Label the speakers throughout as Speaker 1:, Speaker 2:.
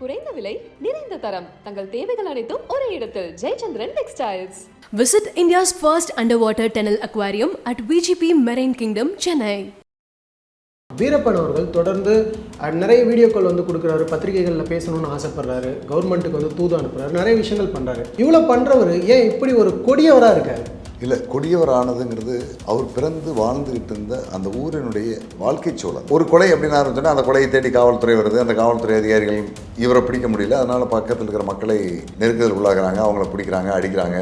Speaker 1: குறைந்த விலை நிறைந்த தரம். தங்கள் தேவைகள் அனைத்தும் ஒரே இடத்தில். Jayachandran textiles.
Speaker 2: Visit India's first underwater tunnel aquarium at VGP Marine Kingdom, Chennai.
Speaker 3: Veerappan அவர்கள் தொடர்ந்து நிறைய வீடியோக்கள் வந்து கொடுக்குறாரு பத்திரிகைகளில் பேசணும்னு ஆசைப்படுறாரு. கவர்மெண்ட்டுக்கு வந்து தூது அனுப்புறாரு நிறைய விஷயங்கள் பண்ணுறாரு இவ்வளோ பண்ணுறவர் ஏன் இப்படி ஒரு கொடியவராக இருக்காரு?
Speaker 4: இல்லை கொடியவர் ஆனதுங்கிறது அவர் பிறந்து வாழ்ந்துகிட்டு இருந்த அந்த ஊரினுடைய வாழ்க்கை சூழல் ஒரு கொலை அப்படின்னு ஆரம்பிச்சோன்னா அந்த கொலையை தேடி காவல்துறை வருது. அந்த காவல்துறை அதிகாரிகள் இவரை பிடிக்க முடியல. அதனால் பக்கத்தில் இருக்கிற மக்களை நெருக்கத்தில் உள்ளாகிறாங்க அவங்கள பிடிக்கிறாங்க அடிக்கிறாங்க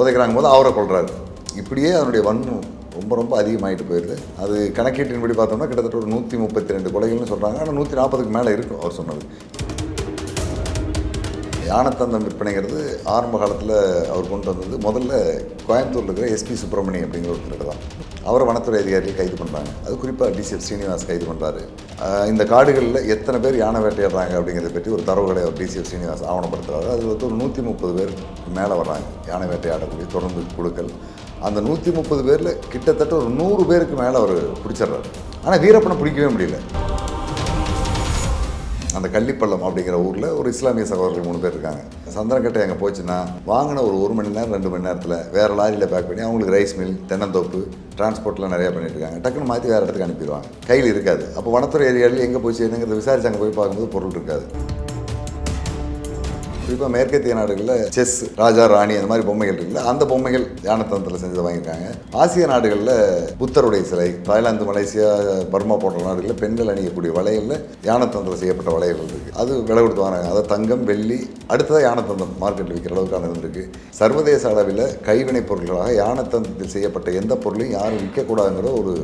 Speaker 4: உதைக்கிறாங்க போது அவரை கொள்கிறாரு இப்படியே அதனுடைய வன்மம் ரொம்ப ரொம்ப அதிகமாகிட்டு போயிடுது அது கணக்கீட்டின்படி பார்த்தோம்னா கிட்டத்தட்ட ஒரு நூற்றி முப்பத்தி ரெண்டு கொலைகள்னு சொல்கிறாங்க ஆனால் நூற்றி நாற்பதுக்கு மேலே இருக்கும் அவர் சொன்னது. ஞானத்தந்தம் விற்பனைங்கிறது ஆரம்ப காலத்தில் அவர் கொண்டு வந்தது. முதல்ல கோயம்புத்தூரில் இருக்கிற எஸ்பி சுப்பிரமணியம் அப்படிங்கிற ஒருத்தர் தான் அவரை வனத்துறை அதிகாரிகள் கைது பண்ணுறாங்க அது குறிப்பாக டிசிஎஃப் ஸ்ரீனிவாஸ் கைது பண்ணுறாரு இந்த காடுகளில் எத்தனை பேர் யானை வேட்டையாடுறாங்க அப்படிங்கிறத பற்றி ஒரு தரவுகளை அவர் டிசிஎஃப் ஸ்ரீனிவாஸ் ஆவணப்படுத்துறாரு. அது வந்து ஒரு நூற்றி முப்பது பேர் மேலே வர்றாங்க யானை வேட்டையாடக்கூடிய தொடர்ந்து குழுக்கள். அந்த நூற்றி முப்பது பேரில் கிட்டத்தட்ட ஒரு நூறு பேருக்கு மேலே அவர் பிடிச்சிடுறாரு. ஆனால் வீரப்பனை பிடிக்கவே முடியல. அந்த கள்ளிப்பள்ளம் அப்படிங்கிற ஊரில் ஒரு இஸ்லாமிய சகோதரர்கள் மூணு பேர் இருக்காங்க. சந்திரக்கட்டை அங்கே போச்சுன்னா வாங்கின ஒரு ஒரு மணி நேரம் ரெண்டு மணி நேரத்தில் வேறு லாரியில் பேக் பண்ணி அவங்களுக்கு ரைஸ் மில் தென்னந்தோப்பு டிரான்ஸ்போர்ட்லாம் நிறையா பண்ணிட்டுருக்காங்க டக்குன்னு மாற்றி வேறு இடத்துக்கு அனுப்பிடுவாங்க. கையில் இருக்காது. அப்போ வனத்துறை ஏரியாவில் எங்கே போச்சு என்னங்கிறத விசாரிச்சு அங்கே போய் பார்க்கும்போது பொருள் இருக்காது. குறிப்பாக மேற்கத்திய நாடுகளில் செஸ் ராஜா ராணி அந்த மாதிரி பொம்மைகள் இருக்குல்ல அந்த பொம்மைகள் யானத்தந்தில் செஞ்சதை வாங்கியிருக்காங்க. ஆசிய நாடுகளில் புத்தருடைய சிலை தாய்லாந்து மலேசியா பர்மா போன்ற நாடுகளில் பெண்கள் அணியக்கூடிய வளையலில் யானத்தந்தில் செய்யப்பட்ட வளையல்கள் இருக்குது அது விலை கொடுத்து வாங்க அதை தங்கம் வெள்ளி அடுத்ததாக யானத்தந்தம் மார்க்கெட்டில் விற்கிற அளவுக்கான இருந்திருக்கு சர்வதேச அளவில் கைவினைப் பொருட்களாக யானத்தந்தத்தில் செய்யப்பட்ட எந்த பொருளையும் யாரும் விற்கக்கூடாதுங்கிற ஒரு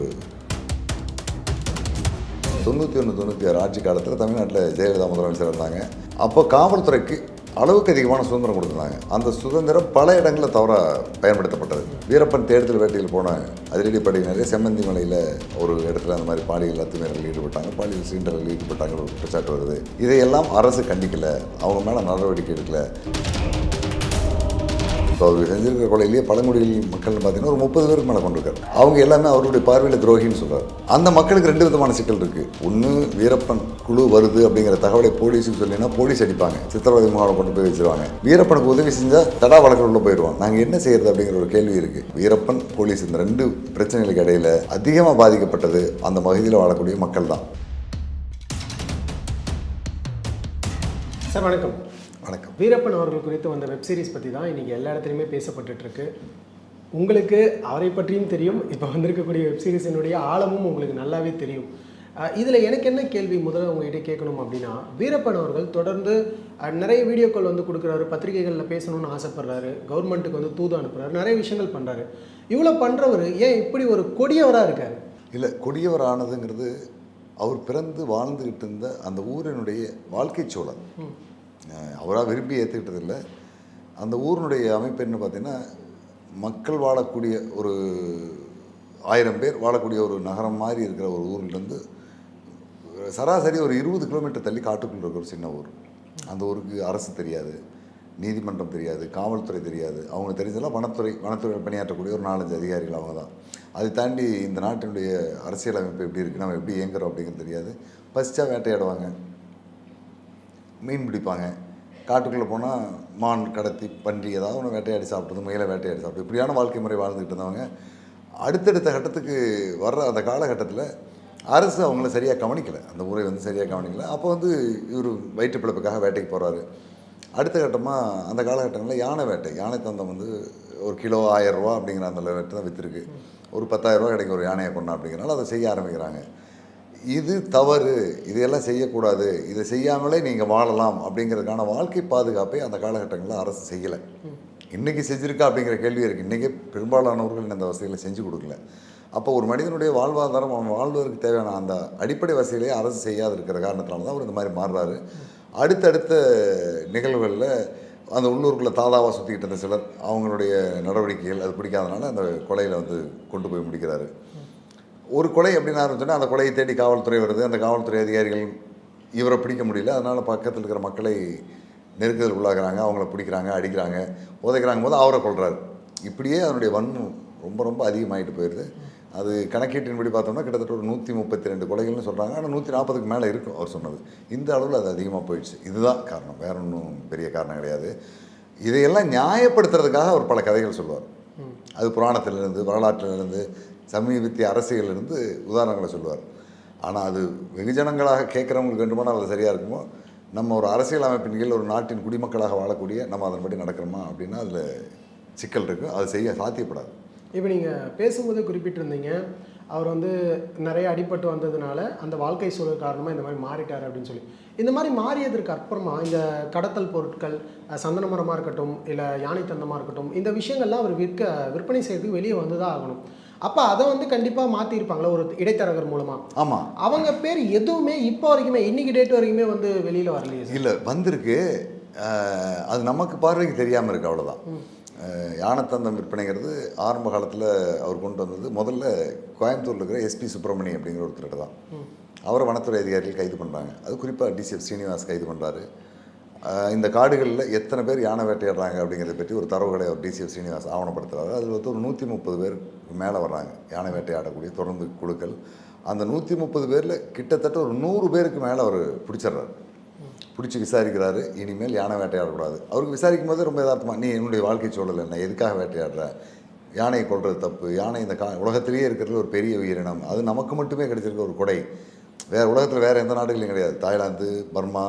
Speaker 4: தொண்ணூற்றி ஒன்று தொண்ணூற்றி ஆறு ஆட்சி காலத்தில் தமிழ்நாட்டில் ஜெயலலிதா முதலமைச்சர் இருந்தாங்க. அப்போ காவல்துறைக்கு அளவுக்கு அதிகமான சுதந்திரம் கொடுத்துருந்தாங்க. அந்த சுதந்திரம் பல இடங்களில் தவறாக பயன்படுத்தப்பட்டது. வீரப்பன் தேடுதல் வேட்டையில் போன அதிரடிப்படையினரே செம்மந்தி மலையில் ஒரு இடத்துல அந்த மாதிரி பாலியல் அத்துமீறலில் ஈடுபட்டாங்க. பாலியல் சீண்டலில் ஈடுபட்டாங்க ஒரு குற்றச்சாட்டு வருது. இதையெல்லாம் அரசு கண்டிக்கலை. அவங்க மேலே நடவடிக்கை எடுக்கலை. இப்போ அவர் செஞ்சிருக்கிற கொலையிலேயே பழங்குடியில் மக்கள்னு பார்த்தீங்கன்னா ஒரு முப்பது பேருக்கு மேலே கொண்டிருக்காரு. அவங்க எல்லாமே அவருடைய பார்வையில் துரோகின்னு சொல்கிறார் அந்த மக்களுக்கு ரெண்டு விதமான சிக்கல் இருக்குது ஒன்று வீரப்பன் குழு வருது அப்படிங்கிற தகவலை போலீஸுக்கு சொல்லினா போலீஸ் அடிப்பாங்க. சித்திரவதை முகாம் கொண்டு போய் வச்சிருவாங்க. வீரப்பனுக்கு உதவி செஞ்சால் தடா வழக்கு போயிடுவான் போயிடுவாங்க. நாங்கள் என்ன செய்யறது அப்படிங்கிற ஒரு கேள்வி இருக்குது வீரப்பன் போலீஸ் இந்த ரெண்டு பிரச்சனைகளுக்கு இடையில அதிகமாக பாதிக்கப்பட்டது அந்த பகுதியில் வாழக்கூடிய மக்கள் தான்
Speaker 3: சார் வணக்கம்.
Speaker 4: வணக்கம்.
Speaker 3: வீரப்பன் அவர்கள் குறித்து வந்த வெப் சீரிஸ் பற்றி தான் இன்றைக்கி எல்லா இடத்துலையுமே பேசப்பட்டுட்டு இருக்கு உங்களுக்கு அவரை பற்றியும் தெரியும். இப்போ வந்திருக்கக்கூடிய வெப் சீரிஸினுடைய ஆழமும் உங்களுக்கு நல்லாவே தெரியும். இதில் எனக்கு என்ன கேள்வி முதல்ல உங்ககிட்ட கேட்கணும் அப்படின்னா வீரப்பன் அவர்கள் தொடர்ந்து நிறைய வீடியோக்கள் வந்து கொடுக்குறாரு பத்திரிகைகளில் பேசணும்னு ஆசைப்படுறாரு கவர்மெண்ட்டுக்கு வந்து தூது அனுப்புறாரு நிறைய விஷயங்கள் பண்ணுறாரு இவ்வளோ பண்ணுறவர் ஏன் இப்படி ஒரு கொடியவராக இருக்காரு?
Speaker 4: இல்லை கொடியவர் ஆனதுங்கிறது அவர் பிறந்து வாழ்ந்துக்கிட்டு இருந்த அந்த ஊரினுடைய வாழ்க்கை சூழல். அவராக விரும்பி ஏற்றுக்கிட்டது இல்லை. அந்த ஊரினுடைய அமைப்பு என்ன பார்த்தீங்கன்னா மக்கள் வாழக்கூடிய ஒரு ஆயிரம் பேர் வாழக்கூடிய ஒரு நகரம் மாதிரி இருக்கிற ஒரு ஊர்லேருந்து சராசரி ஒரு இருபது கிலோமீட்டர் தள்ளி காட்டுக்குள்ள இருக்கிற ஒரு சின்ன ஊர். அந்த ஊருக்கு அரசு தெரியாது நீதிமன்றம் தெரியாது காவல்துறை தெரியாது. அவங்க தெரிஞ்சதெல்லாம் வனத்துறை வனத்துறையில் பணியாற்றக்கூடிய ஒரு நாலஞ்சு அதிகாரிகள் அவங்க தான். அதை தாண்டி இந்த நாட்டினுடைய அரசியல் அமைப்பு எப்படி இருக்குது நம்ம எப்படி இயங்குறோம் அப்படிங்கிறது தெரியாது. பசிச்சா வேட்டையாடுவாங்க. மீன் பிடிப்பாங்க. காட்டுக்குள்ளே போனால் மான் கடத்தி பன்றி ஏதாவது ஒன்று வேட்டையாடி சாப்பிட்றது முயலை வேட்டையாடி சாப்பிட்டு இப்படியான வாழ்க்கை முறை வாழ்ந்துக்கிட்டு இருந்தவங்க. அடுத்தடுத்த கட்டத்துக்கு வர்ற அந்த காலகட்டத்தில் அரசு அவங்கள சரியாக கவனிக்கலை. அந்த ஊரை வந்து சரியாக கவனிக்கலை. அப்போ வந்து இவர் வயிற்று பிழப்புக்காக வேட்டைக்கு போகிறாரு அடுத்த கட்டமாக அந்த காலகட்டங்களில் யானை வேட்டை. யானை தந்தம் வந்து ஒரு கிலோ ஆயிரம் ரூபா அப்படிங்கிற அந்த வேட்டை தான் விற்றுருக்கு ஒரு பத்தாயிரம் ரூபா கிடைக்கும் ஒரு யானையை கொண்டா அப்படிங்கிறனால அதை செய்ய ஆரம்பிக்கிறாங்க. இது தவறு இதையெல்லாம் செய்யக்கூடாது இதை செய்யாமலே நீங்கள் வாழலாம் அப்படிங்கிறதுக்கான வாழ்க்கை பாதுகாப்பை அந்த காலகட்டங்களில் அரசு செய்யலை. இன்றைக்கி செஞ்சுருக்கா அப்படிங்கிற கேள்வி இருக்குது இன்றைக்கி பெரும்பாலானவர்கள் இந்த வசதிகளை செஞ்சு கொடுக்கல. அப்போ ஒரு மனிதனுடைய வாழ்வாதாரம் அவன் வாழ்வதற்கு தேவையான அந்த அடிப்படை வசதிகளையே அரசு செய்யாது இருக்கிற காரணத்தினால தான் அவர் இந்த மாதிரி மாறுறாரு. அடுத்தடுத்த நிகழ்வுகளில் அந்த உள்ளூருக்குள்ளே தாதாவாக சுற்றிக்கிட்டு இருந்த சிலர் அவங்களுடைய நடவடிக்கைகள் அது பிடிக்காதனால அந்த கொலையில் வந்து கொண்டு போய் முடிக்கிறாரு. ஒரு கொலை அப்படின்னு ஆரம்பிச்சோன்னா அந்த கொலையை தேடி காவல்துறை வருது. அந்த காவல்துறை அதிகாரிகள் இவரை பிடிக்க முடியல. அதனால் பக்கத்தில் இருக்கிற மக்களை நெருக்கத்தில் உள்ளாக்குறாங்க. அவங்கள பிடிக்கிறாங்க அடிக்கிறாங்க உதைக்கிறாங்க போது அவரை கொள்றாரு இப்படியே அதனுடைய வன்மம் ரொம்ப ரொம்ப அதிகமாகிட்டு போயிடுது அது கணக்கீட்டின்படி பார்த்தோம்னா கிட்டத்தட்ட ஒரு நூற்றி முப்பத்தி ரெண்டு கொலைகள்னு சொல்கிறாங்க ஆனால் நூற்றி நாற்பதுக்கு மேலே இருக்கும் அவர் சொன்னது. இந்த அளவில் அது அதிகமாக போயிடுச்சு. இதுதான் காரணம். வேற ஒன்றும் பெரிய காரணம் கிடையாது. இதையெல்லாம் நியாயப்படுத்துறதுக்காக அவர் பல கதைகள் சொல்லுவார் அது புராணத்திலிருந்து வரலாற்றிலிருந்து சமீபத்திய அரசியலிருந்து உதாரணங்களை சொல்லுவார். ஆனால் அது வெகுஜனங்களாக கேட்குறவங்களுக்கு வேண்டுமானால் அது சரியாக இருக்குமோ? நம்ம ஒரு அரசியல் அமைப்பின் கீழ் ஒரு நாட்டின் குடிமக்களாக வாழக்கூடிய நம்ம அதன்படி நடக்கிறோமா அப்படின்னா அதில் சிக்கல் இருக்குது அது செய்ய சாத்தியப்படாது.
Speaker 3: இப்போ நீங்கள் பேசும்போது குறிப்பிட்டிருந்தீங்க. அவர் வந்து நிறைய அடிபட்டு வந்ததுனால அந்த வாழ்க்கை சூழல் காரணமாக இந்த மாதிரி மாறிட்டார் அப்படின்னு சொல்லி. இந்த மாதிரி மாறியதற்கு அப்புறமா இந்த கடத்தல் பொருட்கள் சந்தன மரமாக இருக்கட்டும் இல்லை யானை தந்தமாக இருக்கட்டும் இந்த விஷயங்கள்லாம் அவர் விற்க விற்பனை செய்யறதுக்கு வெளியே வந்து தான் ஆகணும். அப்போ அதை வந்து கண்டிப்பாக மாற்றிருப்பாங்களா ஒரு இடைத்தரகர் மூலமாக
Speaker 4: ஆமாம்
Speaker 3: அவங்க பேர் எதுவுமே இப்போ வரைக்குமே இன்னைக்கு டேட் வரைக்குமே வந்து வெளியில் வரலையே
Speaker 4: இல்லை வந்திருக்கு. அது நமக்கு பார்வைக்கு தெரியாமல் இருக்கு அவ்வளோதான் யானைத்தந்தம் விற்பனைங்கிறது ஆரம்ப காலத்தில் அவர் கொண்டு வந்தது. முதல்ல கோயம்புத்தூரில் இருக்கிற எஸ்பி சுப்பிரமணி அப்படிங்கிற ஒருத்தர் தான். அவரை வனத்துறை அதிகாரிகள் கைது பண்ணுறாங்க அது குறிப்பாக டிசிஎஃப் ஸ்ரீனிவாஸ் கைது பண்ணுறாரு இந்த காடுகளில் எத்தனை பேர் யானை வேட்டையாடுறாங்க அப்படிங்கிறத பற்றி ஒரு தரவுகளை அவர் டிசிஎஃப் ஸ்ரீனிவாஸ் ஆவணப்படுத்துறாரு. அதில் வந்து ஒரு நூற்றி முப்பது பேர் மேலே வர்றாங்க யானை வேட்டையாடக்கூடிய தொடர்ந்து குழுக்கள். அந்த நூற்றி முப்பது பேரில் கிட்டத்தட்ட ஒரு நூறு பேருக்கு மேலே அவர் பிடிச்சிடுறாரு. பிடிச்சி விசாரிக்கிறாரு இனிமேல் யானை வேட்டையாடக்கூடாது. அவருக்கு விசாரிக்கும் போது ரொம்ப யதார்த்தமாக நீ என்னுடைய வாழ்க்கை சூழல் என்ன? எதுக்காக வேட்டையாடுற? யானையை கொள்வது தப்பு? யானை இந்த கா உலகத்திலேயே இருக்கிறதுல ஒரு பெரிய உயிரினம். அது நமக்கு மட்டுமே கிடைச்சிருக்க ஒரு கொடை. வேறு உலகத்தில் வேறு எந்த நாடுகளையும் கிடையாது. தாய்லாந்து பர்மா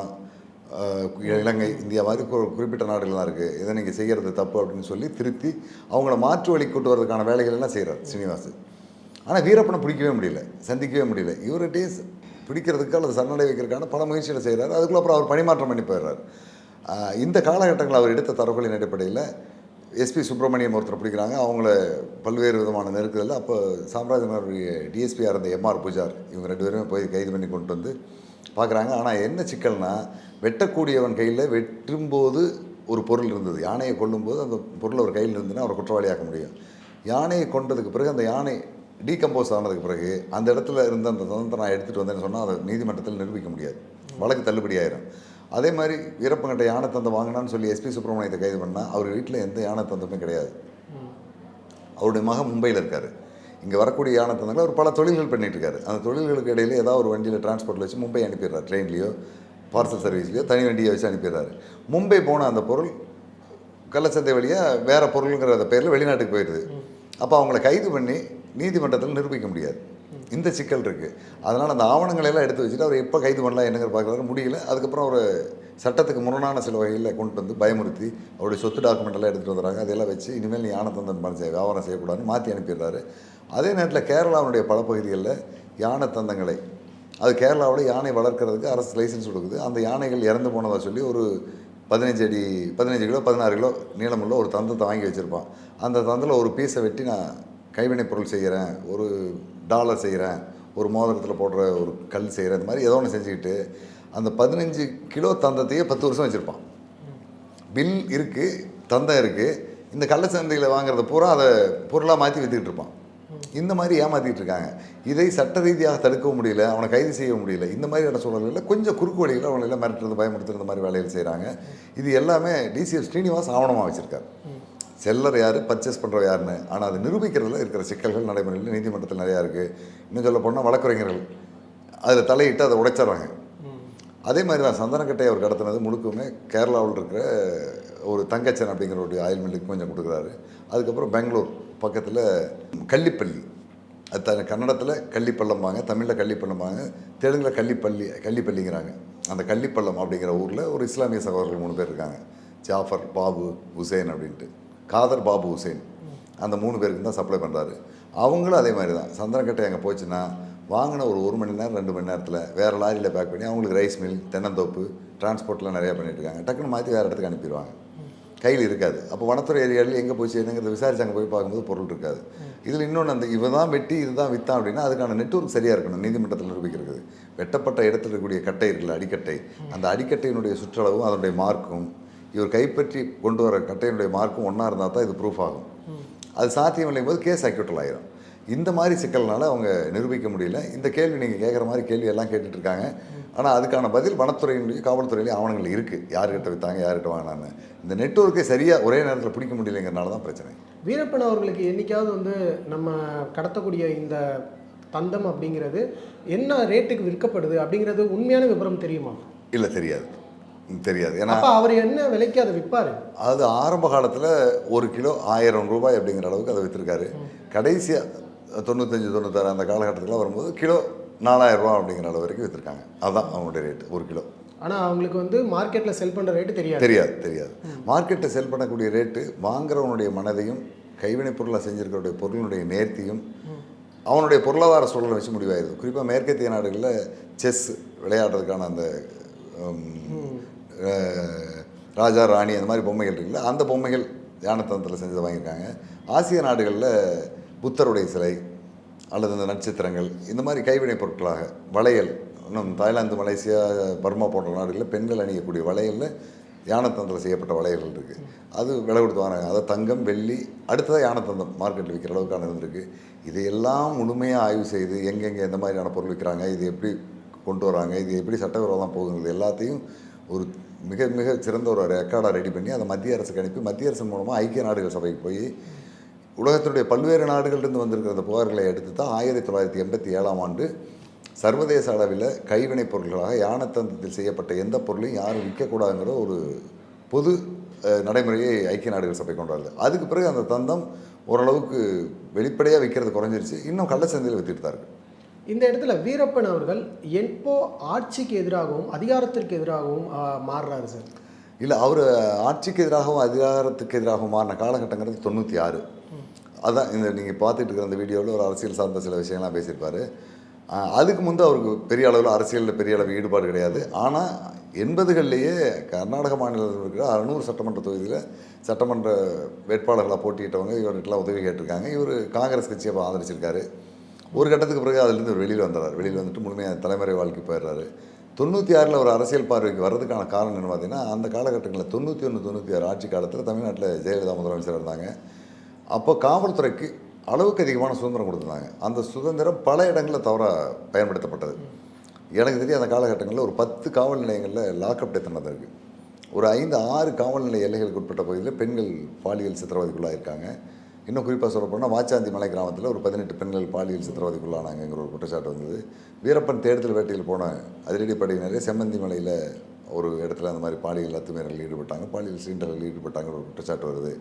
Speaker 4: இலங்கை இந்தியா மாதிரி குறிப்பிட்ட நாடுகள்லாம் இருக்குது இதை நீங்கள் செய்கிறது தப்பு அப்படின்னு சொல்லி திருத்தி அவங்கள மாற்று வழி கூட்டு வரதுக்கான வேலைகள் எல்லாம் செய்கிறார் ஸ்ரீனிவாஸ் ஆனால் வீரப்பனை பிடிக்கவே முடியல. சந்திக்கவே முடியல. இவர்கிட்டயே பிடிக்கிறதுக்கு அல்லது சரணடை வைக்கிறதுக்கான பல முயற்சிகளை செய்கிறார் அதுக்குள்ள அப்புறம் அவர் பணிமாற்றம் பண்ணி போயிடுறார். இந்த காலகட்டங்களில் அவர் எடுத்த தரவுகளின் அடிப்படையில் எஸ்பி சுப்பிரமணியம் ஒருத்தர் பிடிக்கிறாங்க. அவங்கள பல்வேறு விதமான நெருக்குதலில். அப்போ சாம்ராஜ்நகருடைய டிஎஸ்பியாக இருந்த எம்ஆர் பூஜார் இவங்க ரெண்டு பேருமே போய் கைது பண்ணி கொண்டு வந்து பார்க்குறாங்க ஆனால் என்ன சிக்கல்னால் வெட்டக்கூடியவன் கையில் வெட்டும்போது ஒரு பொருள் இருந்தது. யானையை கொல்லும்போது அந்த பொருள் அவர் கையில் இருந்ததுன்னா அவரை குற்றவாளியாக்க முடியும். யானையை கொண்டதுக்கு பிறகு அந்த யானை டீகம்போஸ் ஆனதுக்கு பிறகு அந்த இடத்துல இருந்த அந்த தந்தத்தை நான் எடுத்துகிட்டு வந்தேன்னு சொன்னால் அதை நீதிமன்றத்தில் நிரூபிக்க முடியாது. வழக்கு தள்ளுபடி ஆயிரும். அதே மாதிரி வீரப்பங்கிட்ட யானை தந்தை வாங்கினான்னு சொல்லி எஸ்பி சுப்பிரமணியத்தை கைது பண்ணால் அவர் வீட்டில் எந்த யானை தந்தமே கிடையாது. அவருடைய மகன் மும்பையில் இருக்கார். இங்கே வரக்கூடிய யானை தந்தங்களை அவர் பல தொழில்கள் பண்ணிட்டு இருக்காரு. அந்த தொழில்களுக்கு இடையில ஏதாவது ஒரு வண்டியில் டிரான்ஸ்போர்ட்டில் வச்சு மும்பை அனுப்பிடுறார் ட்ரெயின்லேயோ பார்சல் சர்வீஸ்லையோ தனி வண்டியை வச்சு அனுப்பிடுறாரு. மும்பை போன அந்த பொருள் கள்ளச்சந்தை வழியாக வேறு பொருளுங்கிற அந்த பேரில் வெளிநாட்டுக்கு போயிடுது. அப்போ அவங்கள கைது பண்ணி நீதிமன்றத்தில் நிரூபிக்க முடியாது. இந்த சிக்கல் இருக்குது அதனால் அந்த ஆவணங்களை எல்லாம் எடுத்து வச்சுட்டு அவர் எப்போ கைது பண்ணலாம் என்னங்கிற பார்க்குறாரு முடியல. அதுக்கப்புறம் ஒரு சட்டத்துக்கு முரணான சில வகையில் கொண்டு வந்து பயமுறுத்தி அவருடைய சொத்து டாக்குமெண்ட்டெல்லாம் எடுத்துகிட்டு வந்துடுறாங்க அதெல்லாம் வச்சு இனிமேல் நீ யானை பண்ண செய்ய வியாபாரம் செய்யக்கூடாதுன்னு மாற்றி அனுப்பிடுறாரு. அதே நேரத்தில் கேரளாவுடைய பல பகுதிகளில் யானை தந்தங்களை அது கேரளாவில் யானை வளர்க்கறதுக்கு அரசு லைசன்ஸ் கொடுக்குது. அந்த யானைகள் இறந்து போனதாக சொல்லி ஒரு பதினஞ்சு அடி பதினஞ்சு கிலோ பதினாறு கிலோ நீளமுள்ள ஒரு தந்தத்தை வாங்கி வச்சுருப்பான். அந்த தந்தில் ஒரு பீஸை வெட்டி நான் கைவினைப் பொருள் செய்கிறேன் ஒரு டாலர் செய்கிறேன் ஒரு மோதிரத்தில் போடுற ஒரு கல் செய்கிறேன் இந்த மாதிரி ஏதோ ஒன்று செஞ்சுக்கிட்டு அந்த பதினஞ்சு கிலோ தந்தத்தையே பத்து வருஷம் வச்சுருப்பான். பில் இருக்குது தந்தம் இருக்குது இந்த கள்ளச்சந்தையில் வாங்குறத பூரா அதை பொருளாக மாற்றி விற்றுக்கிட்டு இருப்பான். இந்த மாதிரி ஏமாற்றிட்டு இருக்காங்க இதை சட்ட ரீதியாக தடுக்கவும் முடியல அவனை கைது செய்ய முடியல. இந்த மாதிரியான சூழல்களில் கொஞ்சம் குறுக்கு வழியில் அவனை எல்லாம் மிரட்டுறது பயமுறுத்துறது மாதிரி வேலைகள் செய்கிறாங்க இது எல்லாமே டிசிஎஃப் ஸ்ரீனிவாஸ் ஆவணமாக வச்சுருக்கார். செல்லர் யார் பர்ச்சேஸ் பண்ணுற யாருன்னு. ஆனால் அது நிரூபிக்கிறதுல இருக்கிற சிக்கல்கள் நடைமுறையில் நீதிமன்றத்தில் நிறையா இருக்குது இன்னும் சொல்ல போனால் வழக்குரைஞர்கள் அதில் தலையிட்டு அதை உடைச்சிட்றாங்க. அதே மாதிரி தான் சந்தனக்கட்டை அவர் கடத்தினது முழுக்குமே கேரளாவில் இருக்கிற ஒரு தங்கச்சன் அப்படிங்கிற ஒரு ஆயில் மில்லுக்கு கொஞ்சம் கொடுக்குறாரு. அதுக்கப்புறம் பெங்களூர். பக்கத்தில் கள்ளிப்பள்ளி. அது த கன்னடத்தில் கள்ளிப்பள்ளம்பாங்க தமிழில் கள்ளிப்பள்ளம்பாங்க தெலுங்கில் கள்ளிப்பள்ளி கள்ளிப்பள்ளிங்கிறாங்க. அந்த கள்ளிப்பள்ளம் அப்படிங்கிற ஊரில் ஒரு இஸ்லாமிய சகோதரர்கள் மூணு பேர் இருக்காங்க. ஜாஃபர் பாபு ஹுசேன் அப்படின்ட்டு. காதர் பாபு ஹுசேன் அந்த மூணு பேருக்கு தான் சப்ளை பண்ணுறாரு அவங்களும் அதே மாதிரி தான். சந்தனக்கட்டை அங்கே போச்சுன்னா வாங்கின ஒரு ஒரு மணி நேரம் ரெண்டு மணி நேரத்தில் வேறு லாரியில் பேக் பண்ணி அவங்களுக்கு ரைஸ் மில் தென்னந்தோப்பு டிரான்ஸ்போர்ட்லாம் நிறையா பண்ணிட்டு இருக்காங்க. டக்குன்னு மாற்றி வேறு இடத்துக்கு அனுப்பிடுவாங்க. கையில் இருக்காது. அப்போ வனத்துறை ஏரியாவில் எங்கே போச்சு என்னங்கிறத விசாரிச்சு அங்கே போய் பார்க்கும்போது பொருள் இருக்காது. இதில் இன்னொன்று அந்த இவன் தான் வெட்டி இதுதான் வித்தான் அப்படின்னா அதுக்கான நெட்வொர்க் சரியாக இருக்கணும் நீதிமன்றத்தில் நிரூபிக்கிறது. வெட்டப்பட்ட இடத்துல இருக்கக்கூடிய கட்டை இருக்குல்ல அடிக்கட்டை அந்த அடிக்கட்டையினுடைய சுற்றளவும் அதனுடைய மார்க்கும் இவர் கைப்பற்றி கொண்டு வர கட்டையினுடைய மார்க்கும் ஒன்றா இருந்தால் தான் இது ப்ரூஃப் ஆகும். அது சாத்தியம் இல்லைங்கும் போது கேஸ் அக்யூட்டல் ஆயிரும். இந்த மாதிரி சிக்கல்னால அவங்க நிரூபிக்க முடியல. இந்த கேள்வி நீங்கள் கேட்குற மாதிரி கேள்வி எல்லாம் கேட்டுட்டு இருக்காங்க ஆனால் அதுக்கான பதில் வனத்துறையினுடைய காவல்துறையிலேயே ஆவணங்கள் இருக்குது யார்கிட்ட விற்றாங்க யார்கிட்ட வாங்கினான்னு இந்த நெட்வொர்க்கை சரியாக ஒரே நேரத்தில் பிடிக்க முடியலைங்கிறனால தான் பிரச்சனை.
Speaker 3: வீரப்பன் அவர்களுக்கு என்னைக்காவது வந்து நம்ம கடத்தக்கூடிய இந்த தந்தம் அப்படிங்கிறது என்ன ரேட்டுக்கு விற்கப்படுது அப்படிங்கிறது உண்மையான விவரம் தெரியுமா?
Speaker 4: இல்லை தெரியாது. தெரியாது. ஏன்னா
Speaker 3: அவர் என்ன விலைக்கு அதை விற்பாரு?
Speaker 4: அது ஆரம்ப காலத்தில் ஒரு கிலோ ஆயிரம் ரூபாய் அப்படிங்கிற அளவுக்கு அதை விற்றுருக்காரு கடைசியாக தொண்ணூத்தஞ்சு தொண்ணூத்தாறு அந்த காலகட்டத்தில் வரும்போது கிலோ நாலாயிரம் ரூபா அப்படிங்கிற அளவு வரைக்கும் விற்றுருக்காங்க அதுதான் அவங்களுடைய ரேட் ஒரு கிலோ.
Speaker 3: ஆனா அவங்களுக்கு வந்து மார்க்கெட்ல செல் பண்ற ரேட்டு தெரியாது.
Speaker 4: தெரியாது தெரியாது. மார்க்கெட்டை செல் பண்ணக்கூடிய ரேட்டு வாங்குறவனுடைய மனதையும் கைவினைப் பொருளாக செஞ்சிருக்கக்கூடிய பொருளினுடைய நேர்த்தியும் அவனுடைய பொருளாதார சூழலை வச்சு முடிவாயிருது. குறிப்பாக மேற்கத்திய நாடுகளில் செஸ் விளையாடுறதுக்கான அந்த ராஜா ராணி அந்த மாதிரி பொம்மைகள் இருக்குல்ல அந்த பொம்மைகள் யானத்தனத்தில் செஞ்சதை வாங்கியிருக்காங்க. ஆசிய நாடுகளில் புத்தருடைய சிலை அல்லது இந்த நட்சத்திரங்கள் இந்த மாதிரி கைவினைப் பொருட்களாக வளையல் இன்னும் தாய்லாந்து மலேசியா பர்மா போன்ற நாடுகளில் பெண்கள் அணியக்கூடிய வளையலில் யானத்தந்தில் செய்யப்பட்ட வளையல்கள் இருக்குது அது விலை கொடுத்து வாங்குறாங்க. அதை தங்கம் வெள்ளி அடுத்ததாக யானத்தந்தம் மார்க்கெட்டில் விற்கிற அளவுக்கான இருந்திருக்கு இதையெல்லாம் முழுமையாக ஆய்வு செய்து எங்கெங்கே எந்த மாதிரியான பொருள் விற்கிறாங்க இது எப்படி கொண்டு வராங்க இது எப்படி சட்டவிரோதம் போகுங்கிறது எல்லாத்தையும் ஒரு மிக மிக சிறந்த ஒரு ரெக்கார்டாக ரெடி பண்ணி அதை மத்திய அரசுக்கு அனுப்பி மத்திய அரசு மூலமாக ஐக்கிய நாடுகள் சபைக்கு போய் உலகத்தினுடைய பல்வேறு நாடுகளிலிருந்து வந்திருக்கிற அந்த புகார்களை எடுத்து தான் ஆயிரத்தி தொள்ளாயிரத்தி எண்பத்தி ஏழாம் ஆண்டு சர்வதேச அளவில் கைவினைப் பொருட்களாக யானத்தந்தத்தில் செய்யப்பட்ட எந்த பொருளையும் யாரும் விற்கக்கூடாதுங்கிற ஒரு பொது நடைமுறையை ஐக்கிய நாடுகள் சபை கொண்டு வருது அதுக்கு பிறகு அந்த தந்தம் ஓரளவுக்கு வெளிப்படையாக விற்கிறது குறைஞ்சிருச்சு. இன்னும் கள்ளச்சந்தையில் தான் இருக்கு.
Speaker 3: இந்த இடத்துல வீரப்பன் அவர்கள் எப்போ ஆட்சிக்கு எதிராகவும் அதிகாரத்திற்கு எதிராகவும் மாறுறாரு சார்.
Speaker 4: இல்லை அவர் ஆட்சிக்கு எதிராகவும் அதிகாரத்துக்கு எதிராகவும் மாறின காலகட்டங்கிறது தொண்ணூற்றி ஆறு. அதான் இந்த நீங்கள் பார்த்துட்டு இருக்கிற அந்த வீடியோவில் ஒரு அரசியல் சார்ந்த சில விஷயங்கள்லாம் பேசியிருப்பார். அதுக்கு முன்பு அவருக்கு பெரிய அளவில் அரசியலில் பெரிய அளவு ஈடுபாடு கிடையாது. ஆனால் எண்பதுகள்லேயே கர்நாடக மாநிலத்தில் இருக்கிற அறுநூறு சட்டமன்ற தொகுதியில் சட்டமன்ற வேட்பாளர்களாக போட்டியிட்டவங்க இவர்கிட்டலாம் உதவி கேட்டிருக்காங்க. இவர் காங்கிரஸ் கட்சியை அப்ப ஆதரிச்சிருக்காரு. ஒரு கட்டத்துக்கு பிறகு அதுலேருந்து ஒரு வெளியில் வந்துடுறாரு. வெளியில் வந்துட்டு முழுமையாக தலைமுறை வாழ்க்கை போயிடுறாரு. தொண்ணூற்றி ஆறில் ஒரு அரசியல் பார்வைக்கு வர்றதுக்கான காரணம் என்ன பார்த்தீங்கன்னா அந்த காலகட்டங்களில் தொண்ணூற்றி ஒன்று தொண்ணூற்றி ஆறு ஆட்சி காலத்தில் தமிழ்நாட்டில் ஜெயலலிதா முதலமைச்சர் இருந்தாங்க. அப்போ காவல்துறைக்கு அளவுக்கு அதிகமான சுதந்திரம் கொடுத்துருந்தாங்க. அந்த சுதந்திரம் பல இடங்களில் தவறாக பயன்படுத்தப்பட்டது. எனக்கு தெரியும் அந்த காலகட்டங்களில் ஒரு பத்து காவல் நிலையங்களில் லாக்அப் டெத் நடந்திருக்கு. ஒரு ஐந்து ஆறு காவல் நிலைய எல்லைகளுக்கு உட்பட்ட பகுதியில் பெண்கள் பாலியல் சித்திரவதைக்குள்ளாக இருக்காங்க. இன்னும் குறிப்பாக சொல்ல போனால் வாச்சாந்தி மலை கிராமத்தில் ஒரு பதினெட்டு பெண்கள் பாலியல் சித்திரவதைக்குள்ளானாங்கிற ஒரு குற்றச்சாட்டு வந்தது. வீரப்பன் தேடுதல் வேட்டையில் போன அதிரடிப்படையினரே செம்மந்தி மலையில் ஒரு இடத்துல அந்த மாதிரி பாலியல் அத்துமீறலில் ஈடுபட்டாங்க பாலியல் சீண்டலில் ஈடுபட்டாங்கிற ஒரு குற்றச்சாட்டு வருது.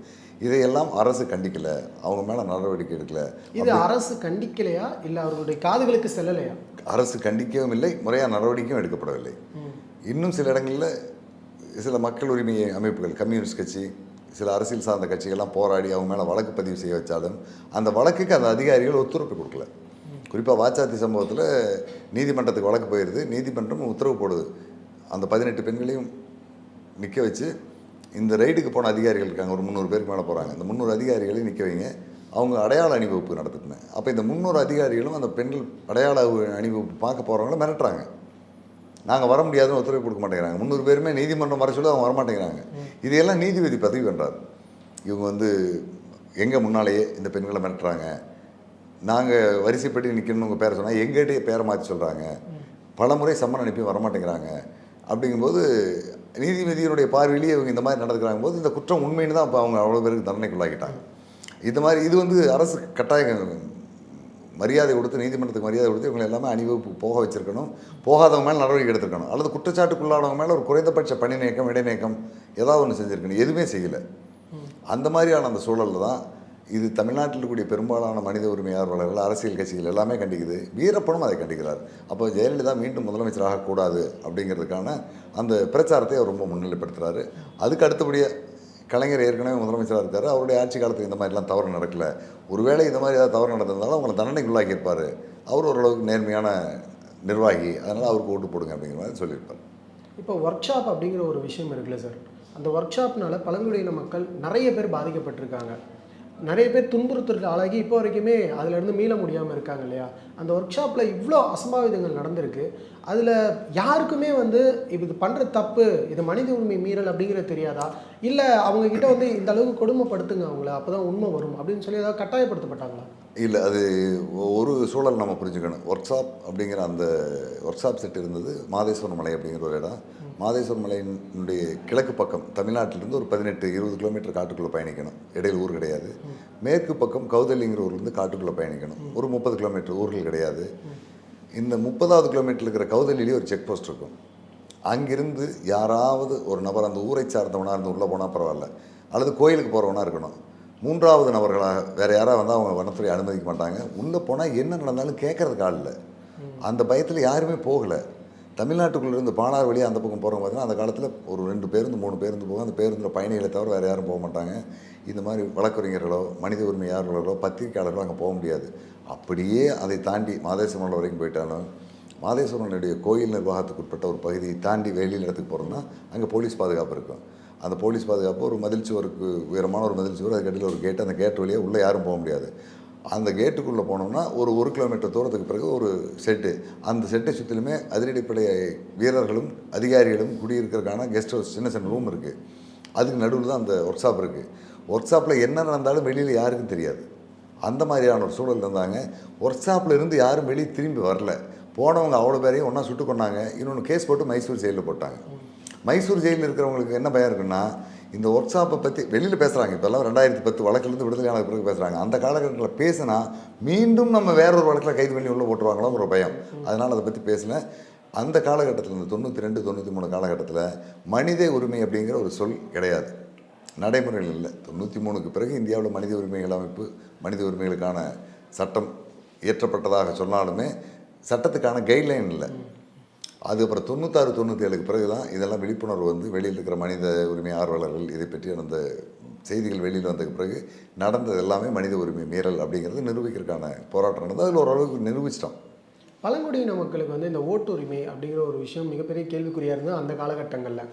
Speaker 4: இதையெல்லாம் அரசு கண்டிக்கல. அவங்க மேலே நடவடிக்கை எடுக்கல.
Speaker 3: இது அரசு கண்டிக்கலையா? இல்ல அவர்களுடைய காதுகளுக்கு செல்லலையா?
Speaker 4: அரசு கண்டிக்கவும் இல்லை முறையாக நடவடிக்கையும் எடுக்கப்படவில்லை. இன்னும் சில இடங்களில் சில மக்கள் உரிமை அமைப்புகள் கம்யூனிஸ்ட் கட்சி சில அரசியல் சார்ந்த கட்சிகள்லாம் போராடி அவங்க மேலே வழக்கு பதிவு செய்ய வச்சாலும் அந்த வழக்குக்கு அந்த அதிகாரிகள் ஒத்துழைப்பு கொடுக்கல. குறிப்பாக வாச்சாத்தி சம்பவத்தில் நீதிமன்றத்துக்கு வழக்கு போயிடுது நீதிமன்றம் உத்தரவு போடுது. அந்த பதினெட்டு பெண்களையும் நிற்க வச்சு இந்த ரைடுக்கு போன அதிகாரிகள் இருக்காங்க. ஒரு முந்நூறு பேருக்கு மேலே போகிறாங்க இந்த முந்நூறு அதிகாரிகளையும் நிற்க வைங்க. அவங்க அடையாள அணிவகுப்பு நடத்தினேன் அப்போ இந்த முந்நூறு அதிகாரிகளும் அந்த பெண்கள் அடையாள அணிவகுப்பு பார்க்க போகிறவங்கள மிரட்டுறாங்க. நாங்கள் வர முடியாதுன்னு ஒத்துழைப்பு கொடுக்க மாட்டேங்கிறாங்க. முந்நூறு பேருமே நீதிமன்றம் வர சொல்லி அவங்க வர மாட்டேங்கிறாங்க இதையெல்லாம் நீதிபதி பதிவு பண்ணுறார் இவங்க வந்து எங்கள் முன்னாலேயே இந்த பெண்களை மிரட்டுறாங்க. நாங்கள் வரிசைப்படி நிற்கணும்னு உங்கள் பேரை சொன்னால் எங்கள்கிட்டயே பேரை மாற்றி சொல்கிறாங்க பல முறை சம்மன் அனுப்பி வர மாட்டேங்கிறாங்க அப்படிங்கும்போது நீதிபதியினுடைய பார்வையிலேயே இவங்க இந்த மாதிரி நடந்துக்கிறாங்க போது இந்த குற்றம் உண்மைன்னு தான் இப்போ அவங்க அவ்வளோ பேருக்கு தண்டனைக்குள்ளாகிட்டாங்க. இந்த மாதிரி இது வந்து அரசு கட்டாயம் மரியாதை கொடுத்து நீதிமன்றத்துக்கு மரியாதை கொடுத்து இவங்களை எல்லாமே அணிவகுப்பு போக வச்சிருக்கணும். போகாதவங்க மேலே நடவடிக்கை எடுத்திருக்கணும். அல்லது குற்றச்சாட்டுக்குள்ளானவங்க மேலே ஒரு குறைந்தபட்ச பணி நீக்கம் இடைநீக்கம் ஏதாவது ஒன்று செஞ்சுருக்கணும். எதுவுமே செய்யலை. அந்த மாதிரியான அந்த சூழலில் தான் இது தமிழ்நாட்டில் இருக்கக்கூடிய பெரும்பாலான மனித உரிமை ஆர்வலர்கள் அரசியல் கட்சிகள் எல்லாமே கண்டிக்குது. வீரப்பனும் அதை கண்டிக்கிறார். அப்போ ஜெயலலிதா மீண்டும் முதலமைச்சராக கூடாது அப்படிங்கிறதுக்கான அந்த பிரச்சாரத்தை அவர் ரொம்ப முன்னிலைப்படுத்துகிறாரு அதுக்கு அடுத்தபடியாக கலைஞர் ஏற்கனவே முதலமைச்சராக இருக்கார். அவருடைய ஆட்சி காலத்தில் இந்த மாதிரிலாம் தவறு நடக்கல. ஒருவேளை இந்த மாதிரி ஏதாவது தவறு நடந்திருந்தாலும் அவங்களை தண்டனைக்குள்ளாக்கியிருப்பார். அவர் ஓரளவுக்கு நேர்மையான நிர்வாகி. அதனால் அவருக்கு ஓட்டு போடுங்க அப்படிங்கிற மாதிரி சொல்லியிருப்பார்.
Speaker 3: இப்போ ஒர்க் ஷாப் அப்படிங்கிற ஒரு விஷயம் இருக்குல்ல சார் அந்த ஒர்க் ஷாப்னால பழங்குடியின மக்கள் நிறைய பேர் பாதிக்கப்பட்டிருக்காங்க. நிறைய பேர் துன்புறுத்தருக்கு ஆளாகி இப்போ வரைக்குமே அதிலேருந்து மீள முடியாமல் இருக்காங்க இல்லையா? அந்த ஒர்க் ஷாப்பில் இவ்வளோ அசம்பாவிதங்கள் நடந்திருக்கு. அதில் யாருக்குமே வந்து இப்போ இது பண்ணுற தப்பு இது மனித உரிமை மீறல் அப்படிங்கிறது தெரியாதா? இல்லை அவங்கக்கிட்ட வந்து இந்த அளவுக்கு கொடுமைப்படுத்துங்க அவங்கள அப்போ தான் உண்மை வரும் அப்படின்னு சொல்லி ஏதாவது கட்டாயப்படுத்தப்பட்டாங்களா?
Speaker 4: இல்லை அது ஒரு சூழல் நம்ம புரிஞ்சுக்கணும். ஒர்க் ஷாப் அப்படிங்கிற அந்த ஒர்க் ஷாப் செட் இருந்தது மாதேஸ்வரம் மலை அப்படிங்கிற ஒரு இடம். மாதேஸ்வரம் மலையினுடைய கிழக்கு பக்கம் தமிழ்நாட்டிலிருந்து ஒரு பதினெட்டு இருபது கிலோமீட்டர் காட்டுக்குள்ளே பயணிக்கணும். இடையில் ஊர் கிடையாது. மேற்கு பக்கம் கௌதலிங்கிற ஊர்லேருந்து காட்டுக்குள்ளே பயணிக்கணும். ஒரு முப்பது கிலோமீட்டர் ஊர்கள் கிடையாது. இந்த முப்பதாவது கிலோமீட்டர் இருக்கிற கௌதல்லிலேயே ஒரு செக் போஸ்ட் இருக்கும். அங்கிருந்து யாராவது ஒரு நபர் அந்த ஊரை சார்ந்தவனாக இருந்து உள்ளே போனால் பரவாயில்ல. அல்லது கோயிலுக்கு போகிறவனாக இருக்கணும். மூன்றாவது நபர்களாக வேறு யாராவது வந்தால் அவங்க வனத்துறை அனுமதிக்க மாட்டாங்க. உள்ளே போனால் என்ன நடந்தாலும் கேட்கறதுக்கு ஆள் இல்லை. அந்த பயத்தில் யாருமே போகலை. தமிழ்நாட்டுக்குள்ளேருந்து பாலார் வழியாக அந்த பக்கம் போகிறவங்க பார்த்தீங்கன்னா அந்த காலத்தில் ஒரு ரெண்டு பேருந்து மூணு பேருந்து போகும். அந்த பேருந்தில் பயணிகளை தவிர வேறு யாரும் போக மாட்டாங்க. இந்த மாதிரி வழக்கறிஞர்களோ மனித உரிமையாளர்களோ பத்திரிகையாளர்களோ அங்கே போக முடியாது. அப்படியே அதை தாண்டி மாதேஸ்வரம் வரைக்கும் போயிட்டாலும் மாதேஸ்வரனுடைய கோயில் நிர்வாகத்துக்கு உட்பட்ட ஒரு பகுதியை தாண்டி வெளியில் இடத்துக்கு போகிறோம்னா அங்கே போலீஸ் பாதுகாப்பு இருக்கும். அந்த போலீஸ் பாதுகாப்பு ஒரு மதில் சுவருக்கு உயரமான ஒரு மதில் சுவர் அதுக்கு அடியில் ஒரு கேட்டு அந்த கேட் வழியாக உள்ளே யாரும் போக முடியாது. அந்த கேட்டுக்குள்ளே போனோம்னா ஒரு ஒரு கிலோமீட்டர் தூரத்துக்கு பிறகு ஒரு செட்டு அந்த செட்டை சுற்றிலுமே அதிரடிப்படை வீரர்களும் அதிகாரிகளும் குடியிருக்கிறதுக்கான கெஸ்ட் ஹவுஸ் சின்ன சின்ன ரூம் இருக்குது அதுக்கு நடுவில் தான் அந்த ஒர்க் ஷாப் இருக்குது ஒர்க் ஷாப்பில் என்ன நடந்தாலும் வெளியில் யாருக்கும் தெரியாது. அந்த மாதிரியான ஒரு சூழல் இருந்தாங்க. ஒர்க் ஷாப்பில் இருந்து யாரும் வெளியே திரும்பி வரல. போனவங்க அவ்வளோ பேரையும் ஒன்றா சுட்டு கொண்டாங்க இன்னொன்று கேஸ் போட்டு மைசூர் ஜெயிலில் போட்டாங்க. மைசூர் ஜெயிலில் இருக்கிறவங்களுக்கு என்ன பயம் இருக்குன்னா இந்த ஒர்க் ஷாப்பை பற்றி வெளியில் பேசுகிறாங்க இப்போல்லாம் ரெண்டாயிரத்தி பத்து வழக்கிலேருந்து விடுதலையான பிறகு பேசுகிறாங்க அந்த காலகட்டத்தில் பேசினா மீண்டும் நம்ம வேற ஒரு வழக்கில் கைது பண்ணி உள்ளே போட்டுருவாங்களோங்கிற ஒரு பயம். அதனால் அதை பற்றி பேசல. அந்த காலகட்டத்தில் இந்த தொண்ணூற்றி ரெண்டு தொண்ணூற்றி மூணு காலகட்டத்தில் மனித உரிமை அப்படிங்கிற ஒரு சொல் கிடையாது. நடைமுறையில் இல்லை. தொண்ணூற்றி மூணுக்கு பிறகு இந்தியாவில் மனித உரிமைகள் அமைப்பு மனித உரிமைகளுக்கான சட்டம் இயற்றப்பட்டதாக சொன்னாலுமே சட்டத்துக்கான கைட்லைன் இல்லை. அது அப்புறம் தொண்ணூத்தாறு தொண்ணூற்றி ஏழுக்கு பிறகு தான் இதெல்லாம் விழிப்புணர்வு வந்து வெளியில் இருக்கிற மனித உரிமை ஆர்வலர்கள் இதை பற்றி அந்த செய்திகள் வெளியில் வந்ததுக்கு பிறகு நடந்தது எல்லாமே மனித உரிமை மீறல் அப்படிங்கிறது நிரூபிக்கிறதுக்கான போராட்டம் நடந்தது. அதில் ஓரளவுக்கு நிரூபிச்சிட்டோம்.
Speaker 3: பழங்குடியின மக்களுக்கு வந்து இந்த ஓட்டுரிமை அப்படிங்கிற ஒரு விஷயம் மிகப்பெரிய கேள்விக்குறியாக இருந்தது அந்த காலகட்டங்களில்.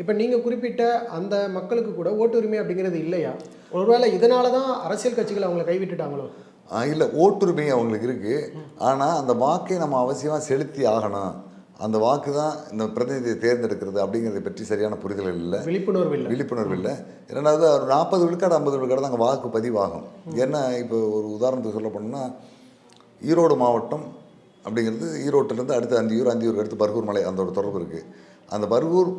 Speaker 3: இப்போ நீங்கள் குறிப்பிட்ட அந்த மக்களுக்கு கூட ஓட்டுரிமை அப்படிங்கிறது இல்லையா? ஒருவேளை இதனால தான் அரசியல் கட்சிகள் அவங்கள கைவிட்டுட்டாங்களோ?
Speaker 4: இல்லை ஓட்டுரிமை அவங்களுக்கு இருக்குது ஆனால் அந்த வாக்கை நம்ம அவசியமாக செலுத்தி ஆகணும். அந்த வாக்கு தான் இந்த பிரதிநிதியை தேர்ந்தெடுக்கிறது அப்படிங்கிறத பற்றி சரியான புரிதல் இல்லை.
Speaker 3: விழிப்புணர்வு இல்லை.
Speaker 4: விழிப்புணர்வு இல்லை. இரண்டாவது ஒரு நாற்பது விழுக்காடு ஐம்பது விழுக்காடு தான் அங்கே வாக்கு பதிவாகும். ஏன்னா இப்போ ஒரு உதாரணத்துக்கு சொல்ல போனோம்னா ஈரோடு மாவட்டம் அப்படிங்கிறது ஈரோட்டிலேருந்து அடுத்து அந்தியூர் அந்தியூருக்கு அடுத்து பர்கூர் மலை அந்த ஒரு தொடர்பு இருக்குது அந்த பர்கூர்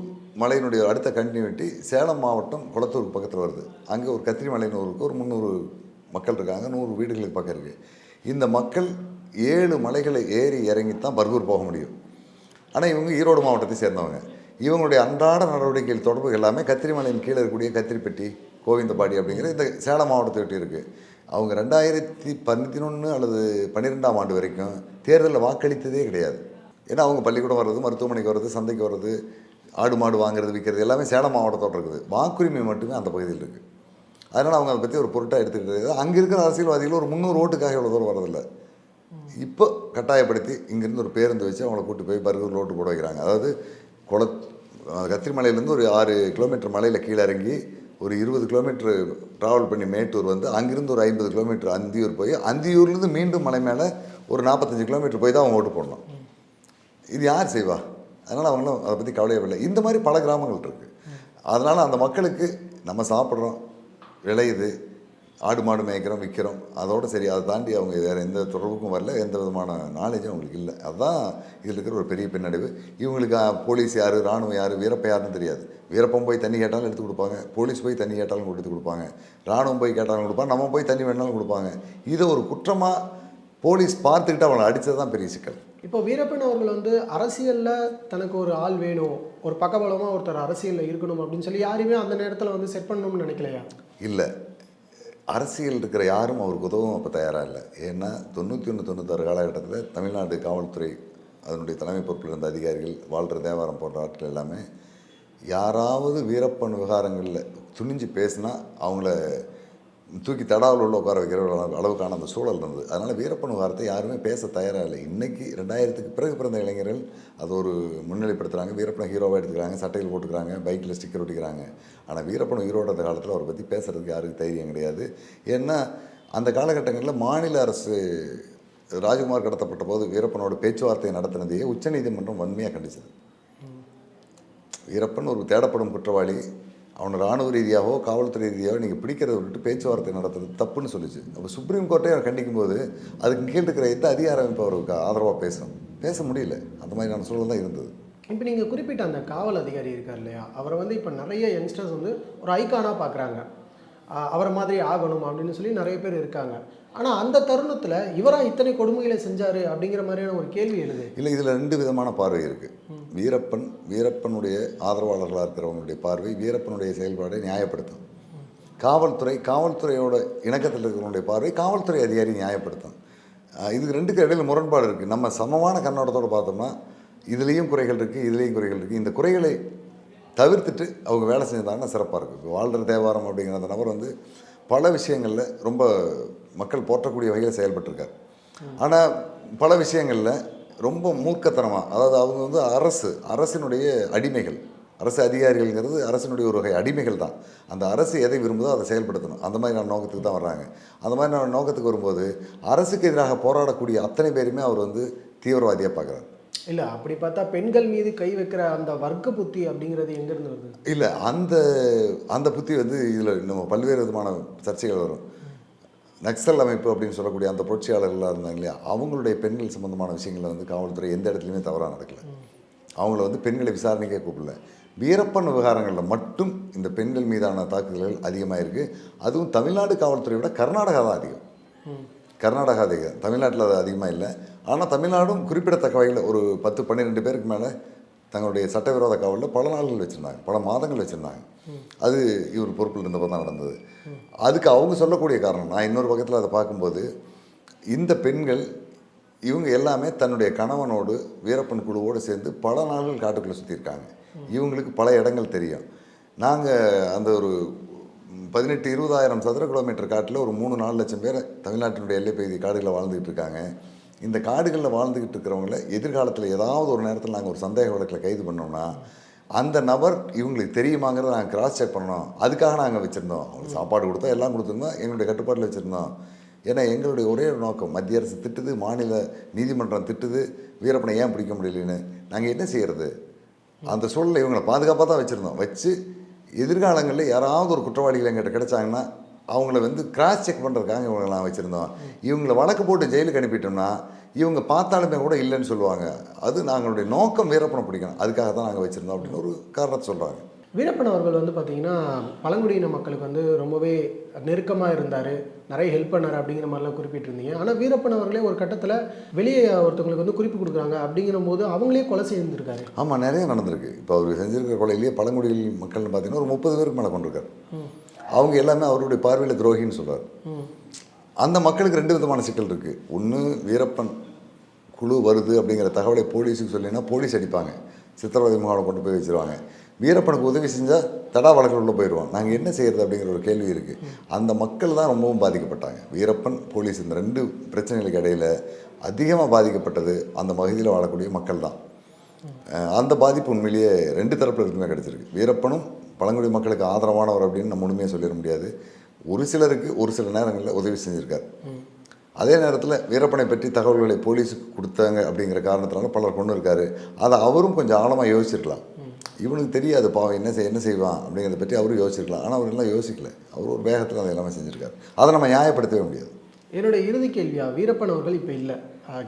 Speaker 4: மலையினுடைய அடுத்த கண்டினியூட்டி சேலம் மாவட்டம் குளத்தூருக்கு பக்கத்தில் வருது. அங்கே ஒரு கத்திரி மலைன்னு ஊருக்கு ஒரு முந்நூறு மக்கள் இருக்காங்க நூறு வீடுகளுக்கு பக்கம் இருக்குது இந்த மக்கள் ஏழு மலைகளை ஏறி இறங்கி தான் பர்கூர் போக முடியும். ஆனால் இவங்க ஈரோடு மாவட்டத்தை சேர்ந்தவங்க. இவங்களுடைய அன்றாட நடவடிக்கைகள் தொடர்பு எல்லாமே கத்திரிமலையின் கீழே இருக்கக்கூடிய கத்திரிப்பட்டி கோவிந்தபாடி அப்படிங்கிற இந்த சேலம் மாவட்டத்தை ஒட்டி இருக்குது அவங்க ரெண்டாயிரத்தி பதினொன்று அல்லது பன்னிரெண்டாம் ஆண்டு வரைக்கும் தேர்தலில் வாக்களித்ததே கிடையாது. ஏன்னா அவங்க பள்ளிக்கூடம் வர்றது மருத்துவமனைக்கு வர்றது சந்தைக்கு வர்றது ஆடு மாடு வாங்குறது விற்கிறது எல்லாமே சேலம் மாவட்டத்தோடு இருக்குது. வாக்குரிமை மட்டுமே அந்த பகுதியில் இருக்குது அதனால் அவங்க அதை பற்றி ஒரு பொருட்டாக எடுத்துக்கிட்டு அங்கே இருக்கிற அரசியல்வாதிகள் ஒரு முந்நூறு ஓட்டுக்காக இவ்வளோ தூரம் வரதில்லை இப்போ கட்டாயப்படுத்தி இங்கேருந்து ஒரு பேருந்து வச்சு அவங்கள கூட்டி போய் பர்கூர் ரோட்டு போட வைக்கிறாங்க. அதாவது குள கத்திரிமலையிலேருந்து ஒரு ஆறு கிலோமீட்டர் மலையில் கீழே இறங்கி ஒரு இருபது கிலோமீட்ரு ட்ராவல் பண்ணி மேட்டூர் வந்து அங்கேருந்து ஒரு ஐம்பது கிலோமீட்டர் அந்தியூர் போய் அந்தியூர்லேருந்து மீண்டும் மலை மேலே ஒரு நாற்பத்தஞ்சு கிலோமீட்டர் போய் தான் அவங்க ஓட்டு போடணும். இது யார் செய்வா? அதனால் அவங்களும் அதை பற்றி கவலையவில்லை இந்த மாதிரி பல கிராமங்கள் இருக்குது அதனால் அந்த மக்களுக்கு நம்ம சாப்பிட்றோம் விளையுது ஆடு மாடு மேய்க்கிறோம் விற்கிறோம். அதோட சரி அதை தாண்டி அவங்க வேறு எந்த தொடர்புக்கும் வரல. எந்த விதமான நாலேஜும் அவங்களுக்கு இல்லை. அதுதான் இதில் இருக்கிற ஒரு பெரிய பின்னடைவு. இவங்களுக்கு போலீஸ் யார் ராணுவம் யார் வீரப்ப யாருன்னு தெரியாது. வீரப்பம் போய் தண்ணி கேட்டாலும் எடுத்து கொடுப்பாங்க. போலீஸ் போய் தண்ணி கேட்டாலும் எடுத்து கொடுப்பாங்க. ராணுவம் போய் கேட்டாலும் கொடுப்பாங்க. நம்ம போய் தண்ணி வேணாலும் கொடுப்பாங்க. இதை ஒரு குற்றமாக போலீஸ் பார்த்துக்கிட்டு அவங்களை அடித்தது தான் பெரிய சிக்கல்.
Speaker 3: இப்போ வீரப்பன் அவர்கள் வந்து அரசியலில் தனக்கு ஒரு ஆள் வேணும். ஒரு பக்கபலமாக ஒருத்தர் அரசியலில் இருக்கணும் அப்படின்னு சொல்லி யாரையுமே அந்த நேரத்தில் வந்து செட் பண்ணணும்னு நினைக்கலையா?
Speaker 4: இல்லை. அரசியல் இருக்கிற யாரும் அவருக்கு உதவும் அப்போ தயாராக இல்லை. ஏன்னா தொண்ணூற்றி ஒன்று தொண்ணூத்தாறு காலகட்டத்தில் தமிழ்நாடு காவல்துறை அதனுடைய தலைமை பொறுப்பில் இருந்த அதிகாரிகள் வாழ்கிற தேவாரம் போன்ற ஆட்கள் எல்லாமே யாராவது வீரப்பன் விவகாரங்களில் துணிஞ்சு பேசினா அவங்கள தூக்கி தடாவில் உள்ள உட்கார வைக்கிற அளவுக்கான அந்த சூழல் இருந்தது. அதனால் வீரப்பன் வார்த்தை யாருமே பேச தயாராக இல்லை. இன்றைக்கி ரெண்டாயிரத்துக்கு பிறகு பிறந்த இளைஞர்கள் அது ஒரு முன்னிலைப்படுத்துகிறாங்க வீரப்பனை ஹீரோவாக எடுத்துக்கிறாங்க. சட்டையில் போட்டுக்கிறாங்க. பைக்கில் ஸ்டிக்கர் ஒட்டிக்கிறாங்க. ஆனால் வீரப்பன் ஹீரோட அந்த காலத்தில் அவரை பற்றி பேசுகிறதுக்கு யாருக்கும் தைரியம் கிடையாது. ஏன்னா அந்த காலகட்டங்களில் மாநில அரசு ராஜ்குமார் கடத்தப்பட்ட போது வீரப்பனோட பேச்சுவார்த்தை நடத்தினதையே உச்சநீதிமன்றம் வன்மையாக கண்டிச்சது. வீரப்பன் ஒரு தேடப்படும் குற்றவாளி. அவனை ராணுவ ரீதியாகவோ காவல்துறை ரீதியாகவோ நீங்கள் பிடிக்கிறத விட்டுட்டு பேச்சுவார்த்தை நடத்துறது தப்புன்னு சொல்லுச்சு. அப்போ சுப்ரீம் கோர்ட்டே அவர் கண்டிக்கும் போது அதுக்கு கீழ் இருக்கிற எந்த அதிகாரம் இப்போ அவருக்கு ஆதரவாக பேசும் பேச முடியல. அந்த மாதிரியான சூழல் தான் இருந்தது.
Speaker 3: இப்போ நீங்கள் குறிப்பிட்ட அந்த காவல் அதிகாரி இருக்கார் இல்லையா? அவரை வந்து இப்போ நிறைய யங்ஸ்டர்ஸ் வந்து ஒரு ஐக்கானாக பார்க்குறாங்க அவரை மாதிரி ஆகணும் அப்படின்னு சொல்லி நிறைய பேர் இருக்காங்க. ஆனால் அந்த தருணத்தில் இவரா இத்தனை கொடுமைகளை செஞ்சார் அப்படிங்கிற மாதிரியான ஒரு கேள்வி எழுது.
Speaker 4: இல்லை இதில் ரெண்டு விதமான பார்வை இருக்குது வீரப்பன் வீரப்பனுடைய ஆதரவாளர்களாக இருக்கிறவங்களுடைய பார்வை வீரப்பனுடைய செயல்பாடை நியாயப்படுத்தும். காவல்துறை காவல்துறையோட இணக்கத்தில் இருக்கிறவங்களுடைய பார்வை காவல்துறை அதிகாரி நியாயப்படுத்தும். இது இதுக்கு ரெண்டுக்கு இடையில் முரண்பாடு இருக்குது நம்ம சமமான கண்ணோட்டத்தோடு பார்த்தோம்னா இதுலேயும் குறைகள் இருக்குது இதுலேயும் குறைகள் இருக்குது இந்த குறைகளை தவிர்த்துட்டு அவங்க வேலை செஞ்சாங்கன்னா சிறப்பாக இருக்கும். இப்போ வாழ்கிற தேவாரம் அப்படிங்கிற அந்த நபர் வந்து பல விஷயங்களில் ரொம்ப மக்கள் போற்றக்கூடிய வகையில் செயல்பட்டிருக்கார். ஆனால் பல விஷயங்களில் ரொம்ப மூர்க்கத்தனமாக அதாவது அவங்க வந்து அரசு அரசினுடைய அடிமைகள். அரசு அதிகாரிகள்ங்கிறது அரசினுடைய ஒரு வகை அடிமைகள் தான். அந்த அரசு எதை விரும்புதோ அதை செயல்படுத்தணும். அந்த மாதிரியான நோக்கத்துக்கு தான் வர்றாங்க. அந்த மாதிரியான நோக்கத்துக்கு வரும்போது அரசுக்கு எதிராக போராடக்கூடிய அத்தனை பேருமே அவர் வந்து தீவிரவாதியாக பார்க்குறாரு.
Speaker 3: இல்லை அப்படி பார்த்தா பெண்கள் மீது கை வைக்கிற அந்த வர்க்க புத்தி அப்படிங்கிறது எங்கேருந்து வருது?
Speaker 4: இல்லை அந்த அந்த புத்தி வந்து இதில் நம்ம பல்வேறு விதமான சர்ச்சைகள் வரும். நக்சல் அமைப்பு அப்படின்னு சொல்லக்கூடிய அந்த புரட்சியாளர்களாக இருந்தாங்க இல்லையா? அவங்களுடைய பெண்கள் சம்பந்தமான விஷயங்களை வந்து காவல்துறை எந்த இடத்துலையுமே தவறாக நடக்கல. அவங்கள வந்து பெண்களை விசாரணைக்கே கூப்பிடல. வீரப்பன் விவகாரங்களில் மட்டும் இந்த பெண்கள் மீதான தாக்குதல்கள் அதிகமாக இருக்குது அதுவும் தமிழ்நாடு காவல்துறையை விட கர்நாடகா தான் அதிகம். கர்நாடகா அதிகம். தமிழ்நாட்டில் அது அதிகமாக இல்லை. ஆனால் தமிழ்நாடும் குறிப்பிடத்தக்க வகையில் ஒரு பத்து பன்னிரெண்டு பேருக்கு மேலே தங்களுடைய சட்டவிரோத காவலில் பல நாள்கள் வச்சுருந்தாங்க. பல மாதங்கள் வச்சுருந்தாங்க. அது இவர் பொறுப்பில் இருந்தப்போ தான் நடந்தது. அதுக்கு அவங்க சொல்லக்கூடிய காரணம் நான் இன்னொரு பக்கத்தில் அதை பார்க்கும்போது இந்த பெண்கள் இவங்க எல்லாமே தன்னுடைய கணவனோடு வீரப்பன் குழுவோடு சேர்ந்து பல நாள்கள் காட்டுக்குள்ளே சுற்றியிருக்காங்க இவங்களுக்கு பல இடங்கள் தெரியும். நாங்கள் அந்த ஒரு பதினெட்டு இருபதாயிரம் சதுர கிலோமீட்டர் காட்டில் ஒரு மூணு நாலு லட்சம் பேர் தமிழ்நாட்டினுடைய எல்லை பகுதி காடுகளில் வாழ்ந்துகிட்டு இருக்காங்க. இந்த காடுகளில் வாழ்ந்துக்கிட்டு இருக்கிறவங்கள எதிர்காலத்தில் ஏதாவது ஒரு நேரத்தில் நாங்கள் ஒரு சந்தேக வழக்கில் கைது பண்ணோம்னா அந்த நபர் இவங்களுக்கு தெரியுமாங்கிறத நாங்கள் கிராஸ் செக் பண்ணோம். அதுக்காக நாங்கள் வச்சுருந்தோம். அவங்களுக்கு சாப்பாடு கொடுத்தோம் எல்லாம் கொடுத்துருந்தோம். எங்களுடைய கட்டுப்பாட்டில் வச்சுருந்தோம். ஏன்னா எங்களுடைய ஒரே ஒரு நோக்கம் மத்திய அரசு திட்டுது மாநில நீதிமன்றம் திட்டுது வீரப்பனை ஏன் பிடிக்க முடியலன்னு. நாங்கள் என்ன செய்கிறது அந்த சூழலில் இவங்களை பாதுகாப்பாக தான் வச்சுருந்தோம். வச்சு எதிர்காலங்களில் யாராவது ஒரு குற்றவாளிகள் எங்கிட்ட கிடைச்சாங்கன்னா அவங்கள வந்து கிராஸ் செக் பண்ணுறதுக்காக இவங்களெல்லாம் வச்சுருந்தோம். இவங்களை வழக்கு போட்டு ஜெயிலுக்கு அனுப்பிட்டோம்னா இவங்க பார்த்தாலுமே கூட இல்லைன்னு சொல்லுவாங்க. அது நாங்களுடைய நோக்கம் வீரப்பனை பிடிக்கணும். அதுக்காக தான் நாங்கள் வச்சுருந்தோம் அப்படின்னு ஒரு காரணத்தை சொல்கிறாங்க
Speaker 3: வீரப்பன் அவர்கள் வந்து பார்த்தீங்கன்னா பழங்குடியின மக்களுக்கு வந்து ரொம்பவே நெருக்கமாக இருந்தார். நிறைய ஹெல்ப் பண்ணார் அப்படிங்கிற மாதிரிலாம் குறிப்பிட்டிருந்தீங்க. ஆனால் வீரப்பன் அவர்களே ஒரு கட்டத்தில் வெளியே ஒருத்தவங்களுக்கு வந்து குறிப்பு கொடுக்குறாங்க அப்படிங்கிற போது அவங்களே கொலை செய்திருக்காரு
Speaker 4: ஆமாம் நிறைய நடந்திருக்கு. இப்போ அவர் செஞ்சிருக்கிற கொலையிலேயே பழங்குடியில் மக்கள்னு பார்த்தீங்கன்னா ஒரு முப்பது பேருக்கு மேலே கொண்டிருக்காரு. அவங்க எல்லாமே அவருடைய பார்வையில் துரோகின்னு சொல்கிறார் அந்த மக்களுக்கு ரெண்டு விதமான சிக்கல் இருக்குது ஒன்று வீரப்பன் குழு வருது அப்படிங்கிற தகவலை போலீஸுக்கு சொல்லினா போலீஸ் அடிப்பாங்க. சித்திரவதை முகாம் கொண்டு போய் வச்சுருவாங்க. வீரப்பனுக்கு உதவி செஞ்சால் தடா வழக்கில் உள்ளே போயிடுவான் நாங்கள் என்ன செய்கிறது அப்படிங்கிற ஒரு கேள்வி இருக்குது அந்த மக்கள் தான் ரொம்பவும் பாதிக்கப்பட்டாங்க. வீரப்பன் போலீஸ் இந்த ரெண்டு பிரச்சனைகளுக்கு இடையில் அதிகமாக பாதிக்கப்பட்டது அந்த பகுதியில் வாழக்கூடிய மக்கள் தான். அந்த பாதிப்பு உண்மையிலேயே ரெண்டு தரப்பில் இருக்குமே கிடச்சிருக்கு. வீரப்பனும் பழங்குடி மக்களுக்கு ஆதரவானவர் அப்படின்னு நம்ம உண்மையாக சொல்லிட முடியாது. ஒரு சிலருக்கு ஒரு சில நேரங்களில் உதவி செஞ்சுருக்கார். அதே நேரத்தில் வீரப்பனை பற்றி தகவல்களை போலீஸுக்கு கொடுத்தாங்க அப்படிங்கிற காரணத்தினால பலர் கொண்டு இருக்காரு. அதை அவரும் கொஞ்சம் ஆழமாக யோசிச்சிருக்கலாம். இவனுக்கு தெரியாது பாவம் என்ன செய் என்ன செய்வான் அப்படிங்கிறத பற்றி அவரும் யோசிச்சிருக்கலாம். ஆனால் அவர் எல்லாம் யோசிக்கல. அவர் ஒரு வேகத்தில் அதை எல்லாமே செஞ்சுருக்காரு. அதை நம்ம நியாயப்படுத்தவே முடியாது.
Speaker 3: என்னோட இறுதி கேள்வியா வீரப்பன் அவர்கள் இப்போ இல்லை.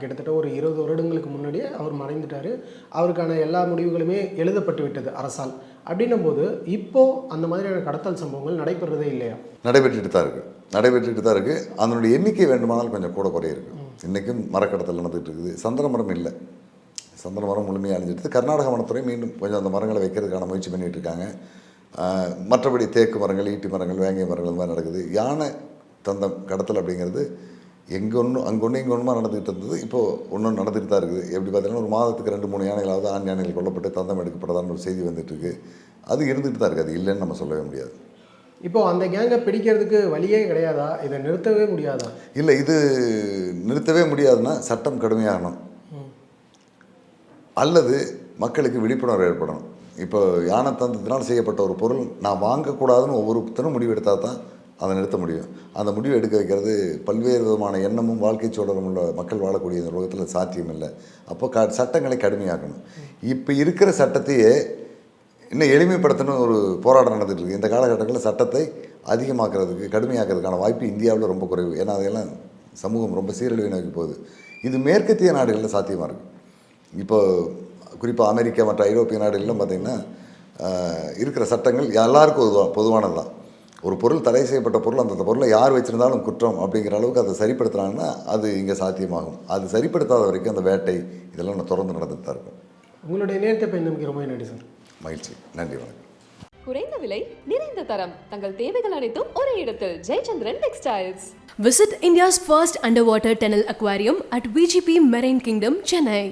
Speaker 3: கிட்டத்தட்ட ஒரு இருபது வருடங்களுக்கு முன்னாடியே அவர் மறைந்துட்டார். அவருக்கான எல்லா முடிவுகளுமே எழுதப்பட்டு விட்டது அரசால். அப்படின்னும் போது இப்போ அந்த மாதிரியான கடத்தல் சம்பவங்கள் நடைபெறதே இல்லையா?
Speaker 4: நடைபெற்றுட்டு தான் இருக்குது நடைபெற்றுட்டு தான் இருக்குது அதனுடைய எண்ணிக்கை வேண்டுமானால் கொஞ்சம் கூட குறைய இருக்கு. இன்றைக்கும் மரக்கடத்தல் நடந்துகிட்டு இருக்குது. சந்தன மரம் இல்லை. சந்தன மரம் முழுமையாக அழிஞ்சிட்டு கர்நாடக வனத்துறை மீண்டும் கொஞ்சம் அந்த மரங்களை வைக்கிறதுக்கான முயற்சி பண்ணிகிட்டு இருக்காங்க. மற்றபடி தேக்கு மரங்கள் ஈட்டி மரங்கள் வேங்கை மரங்கள் இந்த மாதிரி நடக்குது. யானை தந்தம் கடத்தல் அப்படிங்கிறது எங்கே ஒன்றும் அங்கே ஒன்று இங்கே ஒன்றுமா நடந்துகிட்டு இருந்தது. இப்போது ஒன்றும் நடந்துகிட்டு தான் இருக்குது. எப்படி பார்த்தீங்கன்னா ஒரு மாதத்துக்கு ரெண்டு மூணு யானைகளாவது ஆண் யானைகள் கொல்லப்பட்டு தந்தம் எடுக்கப்பட்டதான்னு ஒரு செய்தி வந்துட்டு இருக்கு அது இருந்துகிட்டு தான் இருக்குது. அது இல்லைன்னு நம்ம சொல்லவே முடியாது.
Speaker 3: இப்போ அந்த கேங்கை பிடிக்கிறதுக்கு வழியே கிடையாதா? இதை நிறுத்தவே முடியாதா?
Speaker 4: இல்லை இது நிறுத்தவே முடியாதுன்னா சட்டம் கடுமையாகணும். அல்லது மக்களுக்கு விழிப்புணர்வு ஏற்படணும். இப்போ யானை தந்தத்தினால் செய்யப்பட்ட ஒரு பொருள் நான் வாங்கக்கூடாதுன்னு ஒவ்வொருத்தரும் முடிவு எடுத்தால் தான் அதை நிறுத்த முடியும். அந்த முடிவு எடுக்க வைக்கிறது பல்வேறு விதமான எண்ணமும் வாழ்க்கை சூழலும் உள்ள மக்கள் வாழக்கூடிய இந்த உலகத்தில் சாத்தியம் இல்லை. அப்போ க சட்டங்களை கடுமையாக்கணும். இப்போ இருக்கிற சட்டத்தையே இன்னும் எளிமைப்படுத்தணும் ஒரு போராட்டம் நடந்துட்டு இருக்கு. இந்த காலகட்டங்களில் சட்டத்தை அதிகமாக்குறதுக்கு கடுமையாக்குறதுக்கான வாய்ப்பு இந்தியாவில் ரொம்ப குறைவு. ஏன்னா அதெல்லாம் சமூகம் ரொம்ப சீரழிவை நோக்கி போகுது. இது மேற்கத்திய நாடுகளில் சாத்தியமாக இருக்குது இப்போ குறிப்பாக அமெரிக்கா மற்ற ஐரோப்பிய நாடுகள்லாம் பார்த்திங்கன்னா இருக்கிற சட்டங்கள் எல்லாருக்கும் பொதுவானது தான் ஒரு பொருள் தடை செய்யப்பட்ட பொருள் அந்த பொருளை யார் வச்சிருந்தாலும் குற்றம் அப்படிங்கிற அளவுக்கு அதை சரிப்படுத்துனாங்கன்னா அது இங்கே சாத்தியமாகும். அது சரிப்படுத்தாத வரைக்கும் அந்த வேட்டை இதெல்லாம் நான் தொடர்ந்து நடந்துட்டு தான் இருக்கும்.
Speaker 3: உங்களுடைய நேரத்தை பயந்தமைக்கு ரொம்ப நன்றி சார்.
Speaker 4: மகிழ்ச்சி. நன்றி வணக்கம்.
Speaker 1: குறைந்த விலை நிறைந்த தரம். தங்கள் தேவைகள் அனைத்தும் ஒரே இடத்தில். Jayachandran textiles
Speaker 2: Visit India's first underwater tunnel aquarium at VGP Marine Kingdom, Chennai.